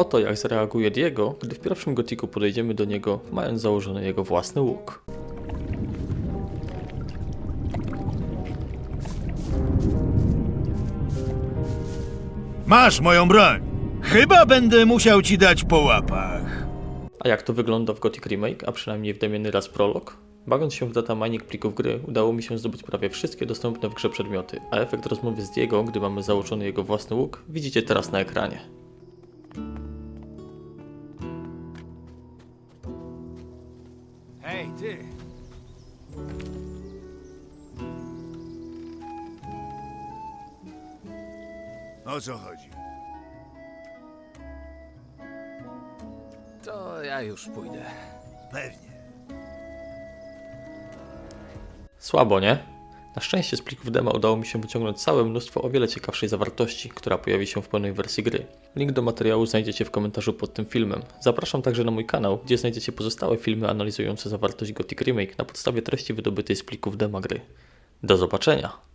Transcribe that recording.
Oto jak zareaguje Diego, gdy w pierwszym gotiku podejdziemy do niego, mając założony jego własny łuk. Masz moją broń. Chyba będę musiał ci dać po łapach. A jak to wygląda w Gothic Remake, a przynajmniej w demiany raz prolog? Bawiąc się w data mining plików gry, udało mi się zdobyć prawie wszystkie dostępne w grze przedmioty, a efekt rozmowy z Diego, gdy mamy założony jego własny łuk, widzicie teraz na ekranie. Hej, ty. O co chodzi? To ja już pójdę. Pewnie. Słabo, nie? Na szczęście z plików demo udało mi się wyciągnąć całe mnóstwo o wiele ciekawszej zawartości, która pojawi się w pełnej wersji gry. Link do materiału znajdziecie w komentarzu pod tym filmem. Zapraszam także na mój kanał, gdzie znajdziecie pozostałe filmy analizujące zawartość Gothic Remake na podstawie treści wydobytej z plików demo gry. Do zobaczenia!